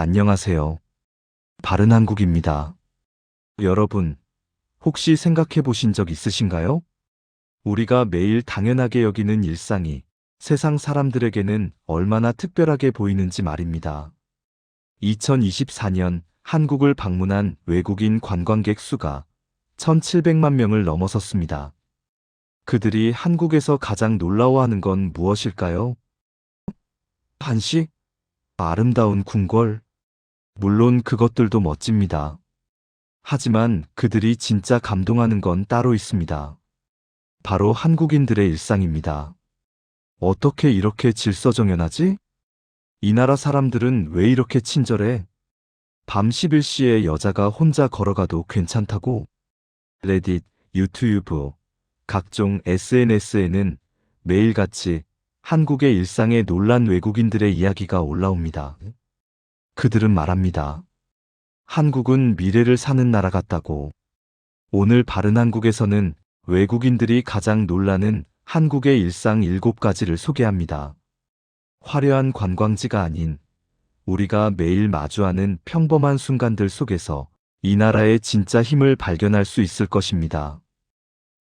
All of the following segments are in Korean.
안녕하세요. 바른 한국입니다. 여러분, 혹시 생각해 보신 적 있으신가요? 우리가 매일 당연하게 여기는 일상이 세상 사람들에게는 얼마나 특별하게 보이는지 말입니다. 2024년 한국을 방문한 외국인 관광객 수가 1,700만 명을 넘어섰습니다. 그들이 한국에서 가장 놀라워하는 건 무엇일까요? 한식? 아름다운 궁궐? 물론 그것들도 멋집니다. 하지만 그들이 진짜 감동하는 건 따로 있습니다. 바로 한국인들의 일상입니다. 어떻게 이렇게 질서정연하지? 이 나라 사람들은 왜 이렇게 친절해? 밤 11시에 여자가 혼자 걸어가도 괜찮다고? 레딧, 유튜브, 각종 SNS에는 매일같이 한국의 일상에 놀란 외국인들의 이야기가 올라옵니다. 그들은 말합니다. 한국은 미래를 사는 나라 같다고. 오늘 바른 한국에서는 외국인들이 가장 놀라는 한국의 일상 7가지를 소개합니다. 화려한 관광지가 아닌 우리가 매일 마주하는 평범한 순간들 속에서 이 나라의 진짜 힘을 발견할 수 있을 것입니다.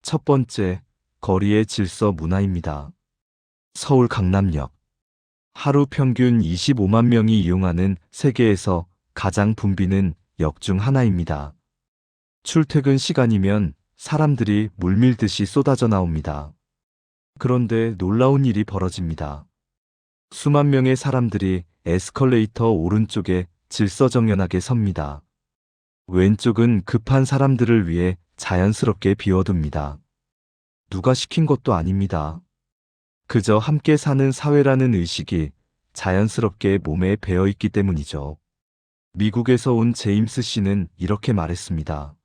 첫 번째, 거리의 질서 문화입니다. 서울 강남역. 하루 평균 25만 명이 이용하는 세계에서 가장 붐비는 역 중 하나입니다. 출퇴근 시간이면 사람들이 물밀듯이 쏟아져 나옵니다. 그런데 놀라운 일이 벌어집니다. 수만 명의 사람들이 에스컬레이터 오른쪽에 질서정연하게 섭니다. 왼쪽은 급한 사람들을 위해 자연스럽게 비워둡니다. 누가 시킨 것도 아닙니다. 그저 함께 사는 사회라는 의식이 자연스럽게 몸에 배어 있기 때문이죠. 미국에서 온 제임스 씨는 이렇게 말했습니다.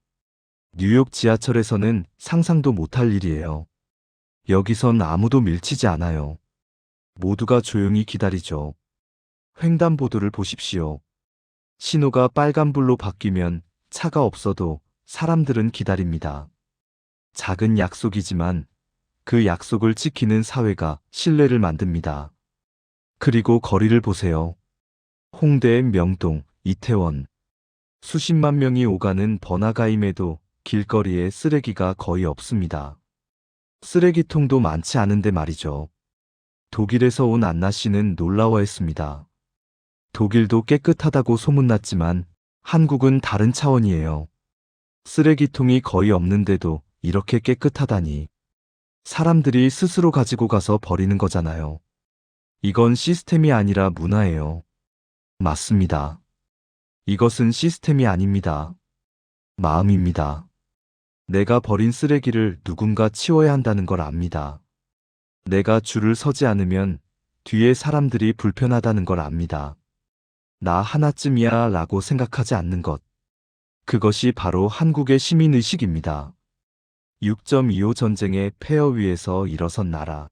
뉴욕 지하철에서는 상상도 못할 일이에요. 여기선 아무도 밀치지 않아요. 모두가 조용히 기다리죠. 횡단보도를 보십시오. 신호가 빨간불로 바뀌면 차가 없어도 사람들은 기다립니다. 작은 약속이지만 그 약속을 지키는 사회가 신뢰를 만듭니다. 그리고 거리를 보세요. 홍대, 명동, 이태원. 수십만 명이 오가는 번화가임에도 길거리에 쓰레기가 거의 없습니다. 쓰레기통도 많지 않은데 말이죠. 독일에서 온 안나 씨는 놀라워했습니다. 독일도 깨끗하다고 소문났지만 한국은 다른 차원이에요. 쓰레기통이 거의 없는데도 이렇게 깨끗하다니. 사람들이 스스로 가지고 가서 버리는 거잖아요. 이건 시스템이 아니라 문화예요. 맞습니다. 이것은 시스템이 아닙니다. 마음입니다. 내가 버린 쓰레기를 누군가 치워야 한다는 걸 압니다. 내가 줄을 서지 않으면 뒤에 사람들이 불편하다는 걸 압니다. 나 하나쯤이야 라고 생각하지 않는 것. 그것이 바로 한국의 시민의식입니다. 6.25 전쟁의 폐허 위에서 일어선 나라.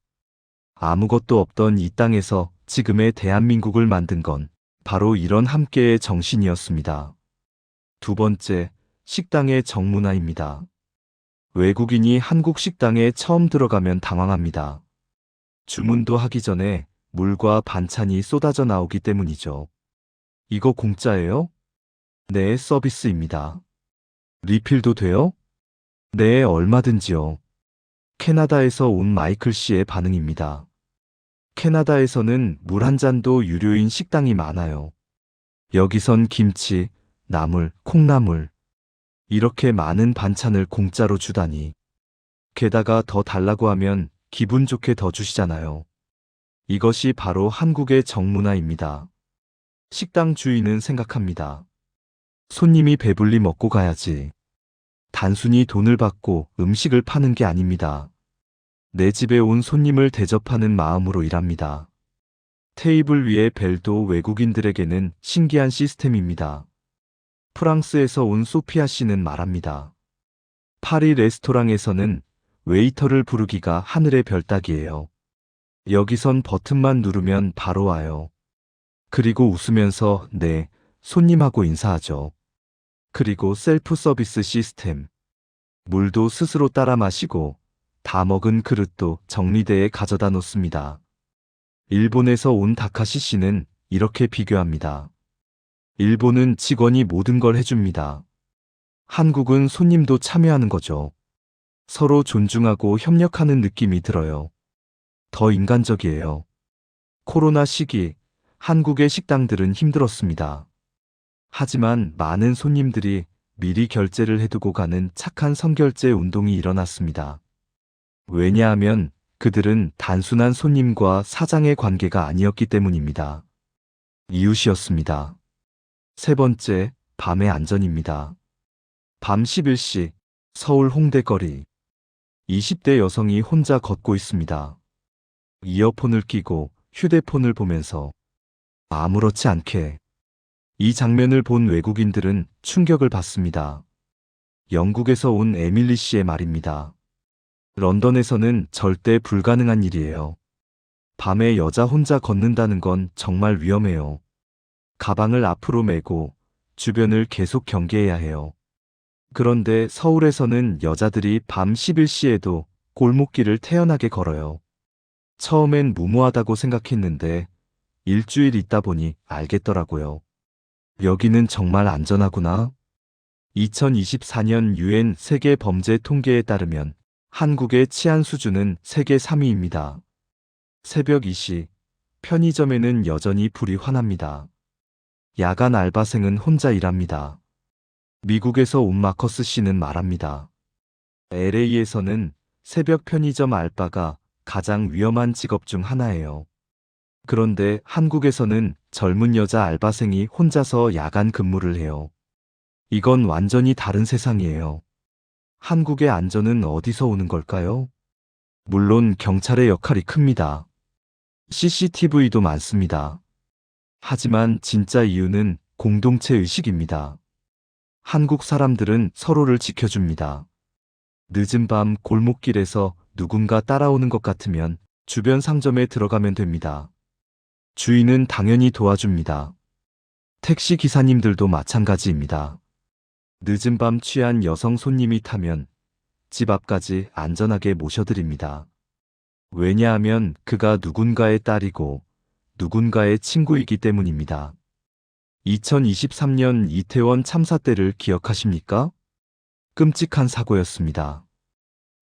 아무것도 없던 이 땅에서 지금의 대한민국을 만든 건 바로 이런 함께의 정신이었습니다. 두 번째, 식당의 정문화입니다. 외국인이 한국 식당에 처음 들어가면 당황합니다. 주문도 하기 전에 물과 반찬이 쏟아져 나오기 때문이죠. 이거 공짜예요? 네, 서비스입니다. 리필도 돼요? 네, 얼마든지요. 캐나다에서 온 마이클 씨의 반응입니다. 캐나다에서는 물 한 잔도 유료인 식당이 많아요. 여기선 김치, 나물, 콩나물. 이렇게 많은 반찬을 공짜로 주다니. 게다가 더 달라고 하면 기분 좋게 더 주시잖아요. 이것이 바로 한국의 정문화입니다. 식당 주인은 생각합니다. 손님이 배불리 먹고 가야지. 단순히 돈을 받고 음식을 파는 게 아닙니다. 내 집에 온 손님을 대접하는 마음으로 일합니다. 테이블 위의 벨도 외국인들에게는 신기한 시스템입니다. 프랑스에서 온 소피아 씨는 말합니다. 파리 레스토랑에서는 웨이터를 부르기가 하늘의 별 따기예요. 여기선 버튼만 누르면 바로 와요. 그리고 웃으면서 네, 손님하고 인사하죠. 그리고 셀프 서비스 시스템. 물도 스스로 따라 마시고 다 먹은 그릇도 정리대에 가져다 놓습니다. 일본에서 온 다카시 씨는 이렇게 비교합니다. 일본은 직원이 모든 걸 해줍니다. 한국은 손님도 참여하는 거죠. 서로 존중하고 협력하는 느낌이 들어요. 더 인간적이에요. 코로나 시기, 한국의 식당들은 힘들었습니다. 하지만 많은 손님들이 미리 결제를 해두고 가는 착한 선결제 운동이 일어났습니다. 왜냐하면 그들은 단순한 손님과 사장의 관계가 아니었기 때문입니다. 이웃이었습니다. 세 번째, 밤의 안전입니다. 밤 11시, 서울 홍대거리. 20대 여성이 혼자 걷고 있습니다. 이어폰을 끼고 휴대폰을 보면서 아무렇지 않게 이 장면을 본 외국인들은 충격을 받습니다. 영국에서 온 에밀리 씨의 말입니다. 런던에서는 절대 불가능한 일이에요. 밤에 여자 혼자 걷는다는 건 정말 위험해요. 가방을 앞으로 메고 주변을 계속 경계해야 해요. 그런데 서울에서는 여자들이 밤 11시에도 골목길을 태연하게 걸어요. 처음엔 무모하다고 생각했는데 일주일 있다 보니 알겠더라고요. 여기는 정말 안전하구나. 2024년 유엔 세계 범죄 통계에 따르면 한국의 치안 수준은 세계 3위입니다. 새벽 2시 편의점에는 여전히 불이 환합니다. 야간 알바생은 혼자 일합니다. 미국에서 온 마커스 씨는 말합니다. LA에서는 새벽 편의점 알바가 가장 위험한 직업 중 하나예요. 그런데 한국에서는 젊은 여자 알바생이 혼자서 야간 근무를 해요. 이건 완전히 다른 세상이에요. 한국의 안전은 어디서 오는 걸까요? 물론 경찰의 역할이 큽니다. CCTV도 많습니다. 하지만 진짜 이유는 공동체 의식입니다. 한국 사람들은 서로를 지켜줍니다. 늦은 밤 골목길에서 누군가 따라오는 것 같으면 주변 상점에 들어가면 됩니다. 주인은 당연히 도와줍니다. 택시 기사님들도 마찬가지입니다. 늦은 밤 취한 여성 손님이 타면 집 앞까지 안전하게 모셔드립니다. 왜냐하면 그가 누군가의 딸이고 누군가의 친구이기 때문입니다. 2023년 이태원 참사 때를 기억하십니까? 끔찍한 사고였습니다.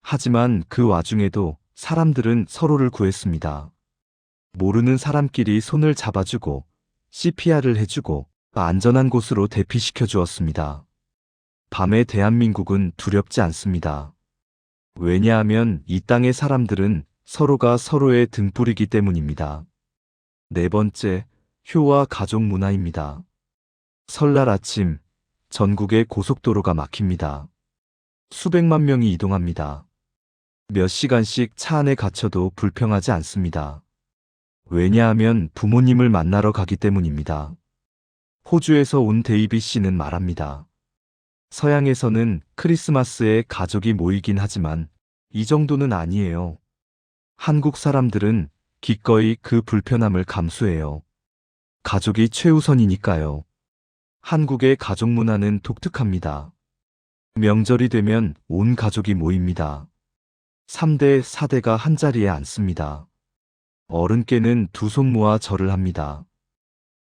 하지만 그 와중에도 사람들은 서로를 구했습니다. 모르는 사람끼리 손을 잡아주고 CPR을 해주고 안전한 곳으로 대피시켜 주었습니다. 밤에 대한민국은 두렵지 않습니다. 왜냐하면 이 땅의 사람들은 서로가 서로의 등불이기 때문입니다. 네 번째, 효와 가족 문화입니다. 설날 아침, 전국의 고속도로가 막힙니다. 수백만 명이 이동합니다. 몇 시간씩 차 안에 갇혀도 불평하지 않습니다. 왜냐하면 부모님을 만나러 가기 때문입니다. 호주에서 온 데이비 씨는 말합니다. 서양에서는 크리스마스에 가족이 모이긴 하지만 이 정도는 아니에요. 한국 사람들은 기꺼이 그 불편함을 감수해요. 가족이 최우선이니까요. 한국의 가족 문화는 독특합니다. 명절이 되면 온 가족이 모입니다. 3대, 4대가 한자리에 앉습니다. 어른께는 두 손 모아 절을 합니다.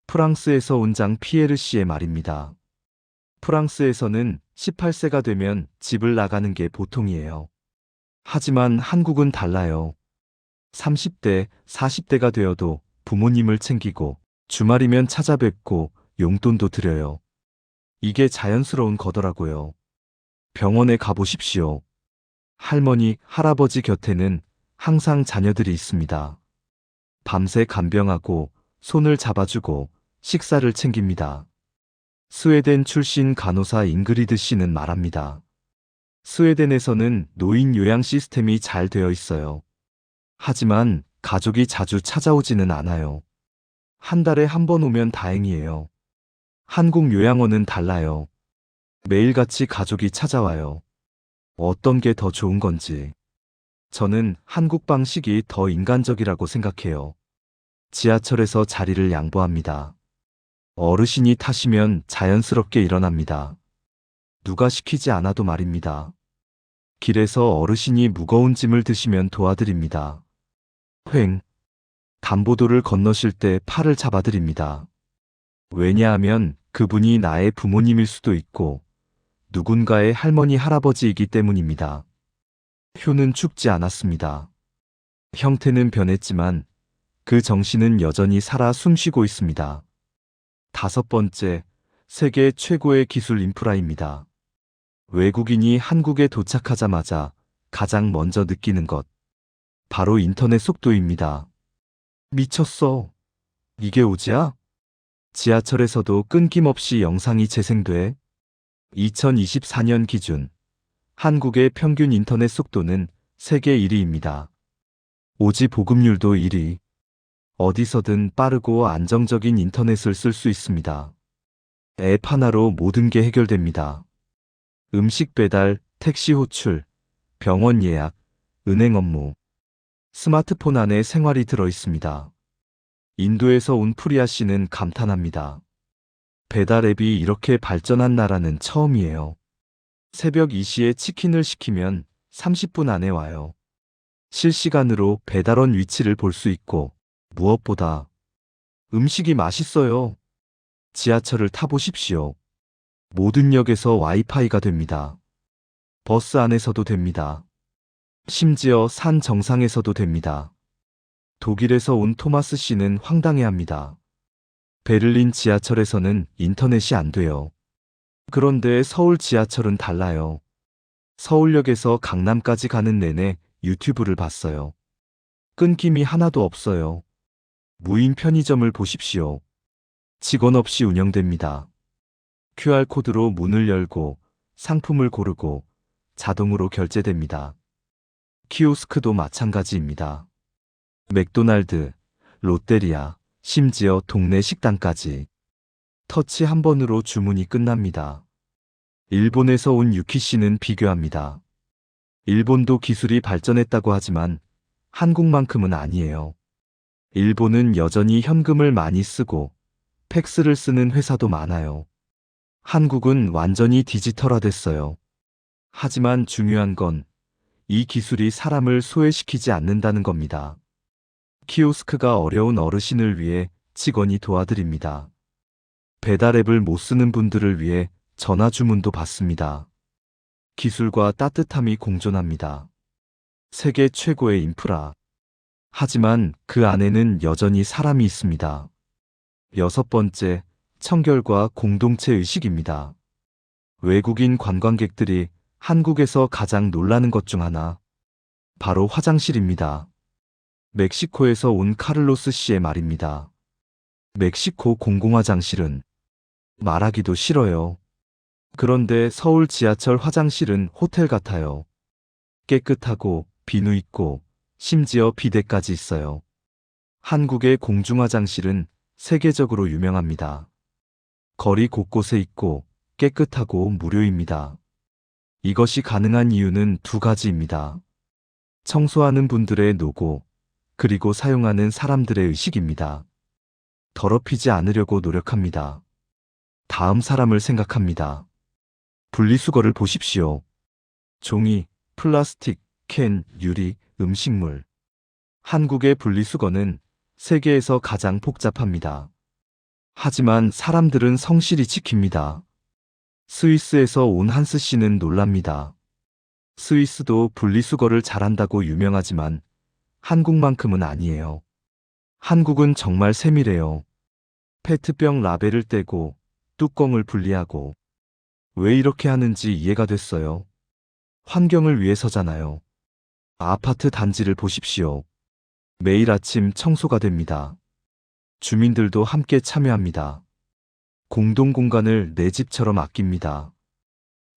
프랑스에서 온 장 피에르 씨의 말입니다. 프랑스에서는 18세가 되면 집을 나가는 게 보통이에요. 하지만 한국은 달라요. 30대, 40대가 되어도 부모님을 챙기고 주말이면 찾아뵙고 용돈도 드려요. 이게 자연스러운 거더라고요. 병원에 가보십시오. 할머니, 할아버지 곁에는 항상 자녀들이 있습니다. 밤새 간병하고 손을 잡아주고 식사를 챙깁니다. 스웨덴 출신 간호사 잉그리드 씨는 말합니다. 스웨덴에서는 노인 요양 시스템이 잘 되어 있어요. 하지만 가족이 자주 찾아오지는 않아요. 한 달에 한 번 오면 다행이에요. 한국 요양원은 달라요. 매일같이 가족이 찾아와요. 어떤 게 더 좋은 건지. 저는 한국 방식이 더 인간적이라고 생각해요. 지하철에서 자리를 양보합니다. 어르신이 타시면 자연스럽게 일어납니다. 누가 시키지 않아도 말입니다. 길에서 어르신이 무거운 짐을 드시면 도와드립니다. 횡. 담보도를 건너실 때 팔을 잡아드립니다. 왜냐하면 그분이 나의 부모님일 수도 있고 누군가의 할머니 할아버지이기 때문입니다. 효는 죽지 않았습니다. 형태는 변했지만 그 정신은 여전히 살아 숨쉬고 있습니다. 다섯 번째, 세계 최고의 기술 인프라입니다. 외국인이 한국에 도착하자마자 가장 먼저 느끼는 것. 바로 인터넷 속도입니다. 미쳤어. 이게 오지야? 지하철에서도 끊김없이 영상이 재생돼. 2024년 기준 한국의 평균 인터넷 속도는 세계 1위입니다. 오지 보급률도 1위. 어디서든 빠르고 안정적인 인터넷을 쓸 수 있습니다. 앱 하나로 모든 게 해결됩니다. 음식 배달, 택시 호출, 병원 예약, 은행 업무. 스마트폰 안에 생활이 들어 있습니다. 인도에서 온 프리아 씨는 감탄합니다. 배달 앱이 이렇게 발전한 나라는 처음이에요. 새벽 2시에 치킨을 시키면 30분 안에 와요. 실시간으로 배달원 위치를 볼 수 있고, 무엇보다 음식이 맛있어요. 지하철을 타보십시오. 모든 역에서 와이파이가 됩니다. 버스 안에서도 됩니다. 심지어 산 정상에서도 됩니다. 독일에서 온 토마스 씨는 황당해 합니다. 베를린 지하철에서는 인터넷이 안 돼요. 그런데 서울 지하철은 달라요. 서울역에서 강남까지 가는 내내 유튜브를 봤어요. 끊김이 하나도 없어요. 무인 편의점을 보십시오. 직원 없이 운영됩니다. QR코드로 문을 열고 상품을 고르고 자동으로 결제됩니다. 키오스크도 마찬가지입니다. 맥도날드, 롯데리아, 심지어 동네 식당까지 터치 한 번으로 주문이 끝납니다. 일본에서 온 유키 씨는 비교합니다. 일본도 기술이 발전했다고 하지만 한국만큼은 아니에요. 일본은 여전히 현금을 많이 쓰고 팩스를 쓰는 회사도 많아요. 한국은 완전히 디지털화됐어요. 하지만 중요한 건 이 기술이 사람을 소외시키지 않는다는 겁니다. 키오스크가 어려운 어르신을 위해 직원이 도와드립니다. 배달앱을 못 쓰는 분들을 위해 전화 주문도 받습니다. 기술과 따뜻함이 공존합니다. 세계 최고의 인프라. 하지만 그 안에는 여전히 사람이 있습니다. 여섯 번째, 청결과 공동체 의식입니다. 외국인 관광객들이 한국에서 가장 놀라는 것 중 하나, 바로 화장실입니다. 멕시코에서 온 카를로스 씨의 말입니다. 멕시코 공공화장실은 말하기도 싫어요. 그런데 서울 지하철 화장실은 호텔 같아요. 깨끗하고 비누 있고 심지어 비데까지 있어요. 한국의 공중 화장실은 세계적으로 유명합니다. 거리 곳곳에 있고 깨끗하고 무료입니다. 이것이 가능한 이유는 두 가지입니다. 청소하는 분들의 노고, 그리고 사용하는 사람들의 의식입니다. 더럽히지 않으려고 노력합니다. 다음 사람을 생각합니다. 분리수거를 보십시오. 종이, 플라스틱, 캔, 유리, 음식물. 한국의 분리수거는 세계에서 가장 복잡합니다. 하지만 사람들은 성실히 지킵니다. 스위스에서 온 한스 씨는 놀랍니다. 스위스도 분리수거를 잘한다고 유명하지만 한국만큼은 아니에요. 한국은 정말 세밀해요. 페트병 라벨을 떼고 뚜껑을 분리하고 왜 이렇게 하는지 이해가 됐어요. 환경을 위해서잖아요. 아파트 단지를 보십시오. 매일 아침 청소가 됩니다. 주민들도 함께 참여합니다. 공동 공간을 내 집처럼 아낍니다.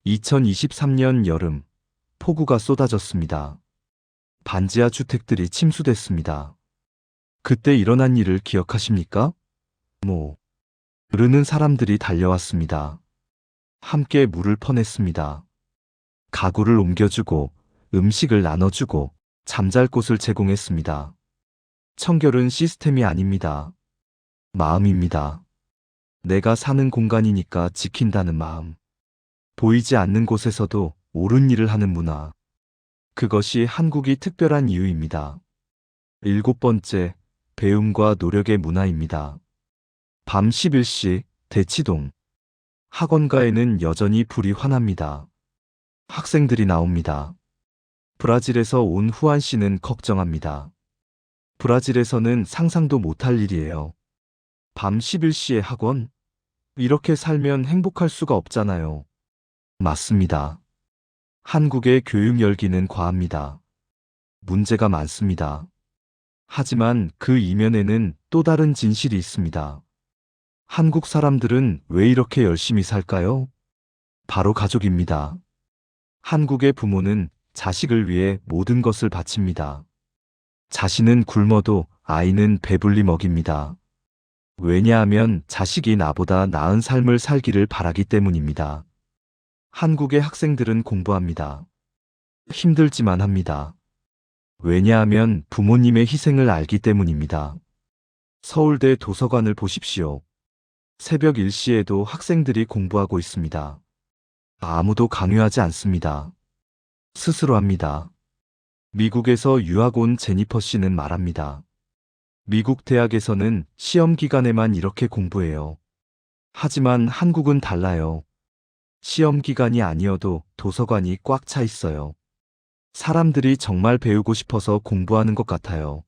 2023년 여름, 폭우가 쏟아졌습니다. 반지하 주택들이 침수됐습니다. 그때 일어난 일을 기억하십니까? 뭐, 흐르는 사람들이 달려왔습니다. 함께 물을 퍼냈습니다. 가구를 옮겨주고, 음식을 나눠주고, 잠잘 곳을 제공했습니다. 청결은 시스템이 아닙니다. 마음입니다. 내가 사는 공간이니까 지킨다는 마음. 보이지 않는 곳에서도 옳은 일을 하는 문화. 그것이 한국이 특별한 이유입니다. 일곱 번째, 배움과 노력의 문화입니다. 밤 11시, 대치동, 학원가에는 여전히 불이 환합니다. 학생들이 나옵니다. 브라질에서 온 후안 씨는 걱정합니다. 브라질에서는 상상도 못할 일이에요. 밤 11시에 학원? 이렇게 살면 행복할 수가 없잖아요. 맞습니다. 한국의 교육 열기는 과합니다. 문제가 많습니다. 하지만 그 이면에는 또 다른 진실이 있습니다. 한국 사람들은 왜 이렇게 열심히 살까요? 바로 가족입니다. 한국의 부모는 자식을 위해 모든 것을 바칩니다. 자신은 굶어도 아이는 배불리 먹입니다. 왜냐하면 자식이 나보다 나은 삶을 살기를 바라기 때문입니다. 한국의 학생들은 공부합니다. 힘들지만 합니다. 왜냐하면 부모님의 희생을 알기 때문입니다. 서울대 도서관을 보십시오. 새벽 1시에도 학생들이 공부하고 있습니다. 아무도 강요하지 않습니다. 스스로 합니다. 미국에서 유학 온 제니퍼 씨는 말합니다. 미국 대학에서는 시험 기간에만 이렇게 공부해요. 하지만 한국은 달라요. 시험 기간이 아니어도 도서관이 꽉 차 있어요. 사람들이 정말 배우고 싶어서 공부하는 것 같아요.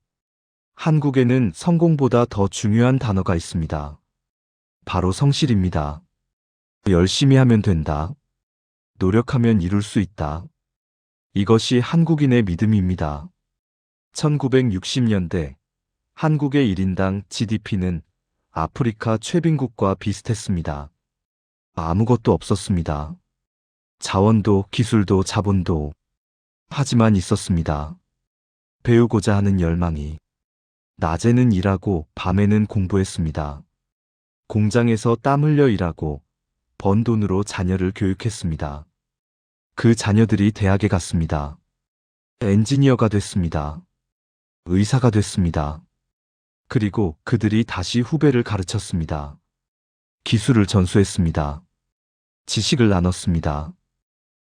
한국에는 성공보다 더 중요한 단어가 있습니다. 바로 성실입니다. 열심히 하면 된다. 노력하면 이룰 수 있다. 이것이 한국인의 믿음입니다. 1960년대 한국의 1인당 GDP는 아프리카 최빈국과 비슷했습니다. 아무것도 없었습니다. 자원도 기술도 자본도 하지만 있었습니다. 배우고자 하는 열망이 낮에는 일하고 밤에는 공부했습니다. 공장에서 땀 흘려 일하고 번 돈으로 자녀를 교육했습니다. 그 자녀들이 대학에 갔습니다. 엔지니어가 됐습니다. 의사가 됐습니다. 그리고 그들이 다시 후배를 가르쳤습니다. 기술을 전수했습니다. 지식을 나눴습니다.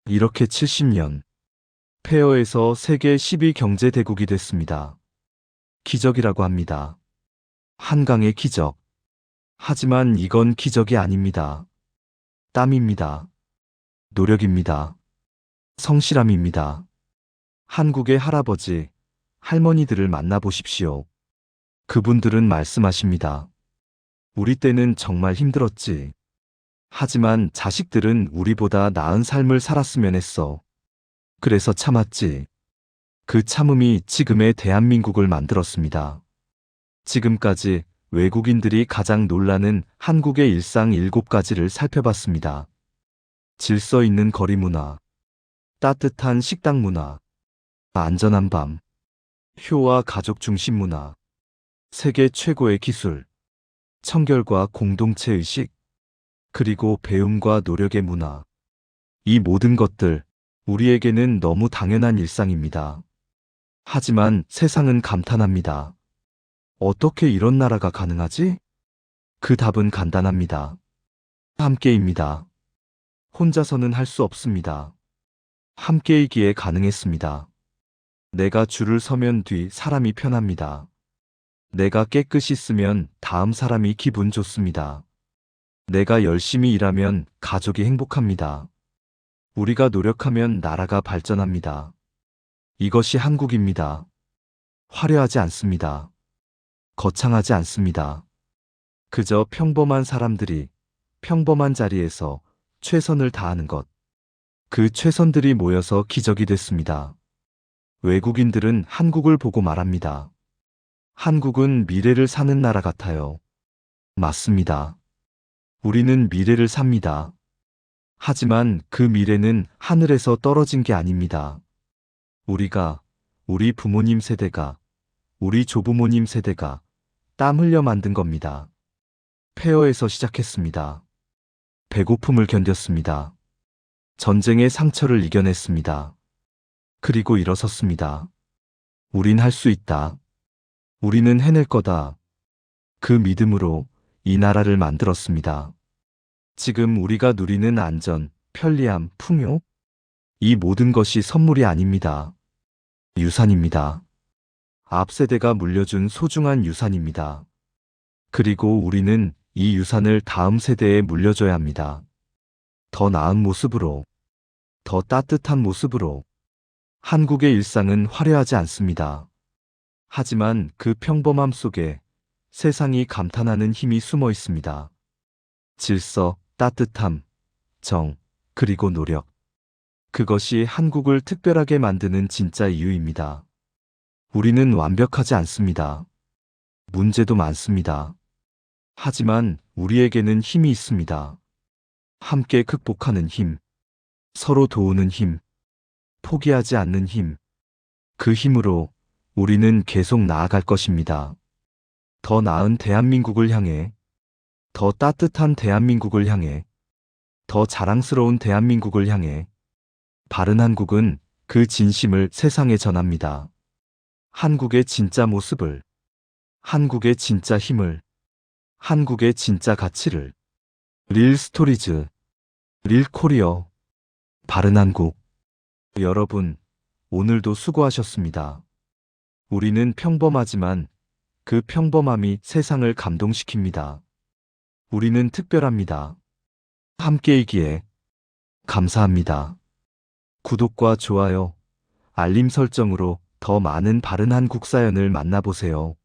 이렇게 70년, 페어에서 세계 10위 경제 대국이 됐습니다. 기적이라고 합니다. 한강의 기적. 하지만 이건 기적이 아닙니다. 땀입니다. 노력입니다. 성실함입니다. 한국의 할아버지, 할머니들을 만나보십시오. 그분들은 말씀하십니다. 우리 때는 정말 힘들었지. 하지만 자식들은 우리보다 나은 삶을 살았으면 했어. 그래서 참았지. 그 참음이 지금의 대한민국을 만들었습니다. 지금까지 외국인들이 가장 놀라는 한국의 일상 7가지를 살펴봤습니다. 질서 있는 거리 문화, 따뜻한 식당 문화, 안전한 밤, 효와 가족 중심 문화, 세계 최고의 기술, 청결과 공동체 의식, 그리고 배움과 노력의 문화. 이 모든 것들, 우리에게는 너무 당연한 일상입니다. 하지만 세상은 감탄합니다. 어떻게 이런 나라가 가능하지? 그 답은 간단합니다. 함께입니다. 혼자서는 할 수 없습니다. 함께이기에 가능했습니다. 내가 줄을 서면 뒤 사람이 편합니다. 내가 깨끗이 쓰면 다음 사람이 기분 좋습니다. 내가 열심히 일하면 가족이 행복합니다. 우리가 노력하면 나라가 발전합니다. 이것이 한국입니다. 화려하지 않습니다. 거창하지 않습니다. 그저 평범한 사람들이 평범한 자리에서 최선을 다하는 것. 그 최선들이 모여서 기적이 됐습니다. 외국인들은 한국을 보고 말합니다. 한국은 미래를 사는 나라 같아요. 맞습니다. 우리는 미래를 삽니다. 하지만 그 미래는 하늘에서 떨어진 게 아닙니다. 우리가, 우리 부모님 세대가, 우리 조부모님 세대가 땀 흘려 만든 겁니다. 폐허에서 시작했습니다. 배고픔을 견뎠습니다. 전쟁의 상처를 이겨냈습니다. 그리고 일어섰습니다. 우린 할 수 있다. 우리는 해낼 거다. 그 믿음으로 이 나라를 만들었습니다. 지금 우리가 누리는 안전, 편리함, 풍요? 이 모든 것이 선물이 아닙니다. 유산입니다. 앞 세대가 물려준 소중한 유산입니다. 그리고 우리는 이 유산을 다음 세대에 물려줘야 합니다. 더 나은 모습으로, 더 따뜻한 모습으로. 한국의 일상은 화려하지 않습니다. 하지만 그 평범함 속에 세상이 감탄하는 힘이 숨어 있습니다. 질서, 따뜻함, 정, 그리고 노력. 그것이 한국을 특별하게 만드는 진짜 이유입니다. 우리는 완벽하지 않습니다. 문제도 많습니다. 하지만 우리에게는 힘이 있습니다. 함께 극복하는 힘, 서로 도우는 힘, 포기하지 않는 힘. 그 힘으로 우리는 계속 나아갈 것입니다. 더 나은 대한민국을 향해, 더 따뜻한 대한민국을 향해, 더 자랑스러운 대한민국을 향해, 바른 한국은 그 진심을 세상에 전합니다. 한국의 진짜 모습을, 한국의 진짜 힘을, 한국의 진짜 가치를, 릴 스토리즈, 릴 코리어, 바른 한국. 여러분, 오늘도 수고하셨습니다. 우리는 평범하지만 그 평범함이 세상을 감동시킵니다. 우리는 특별합니다. 함께이기에 감사합니다. 구독과 좋아요, 알림 설정으로 더 많은 바른 한국 사연을 만나보세요.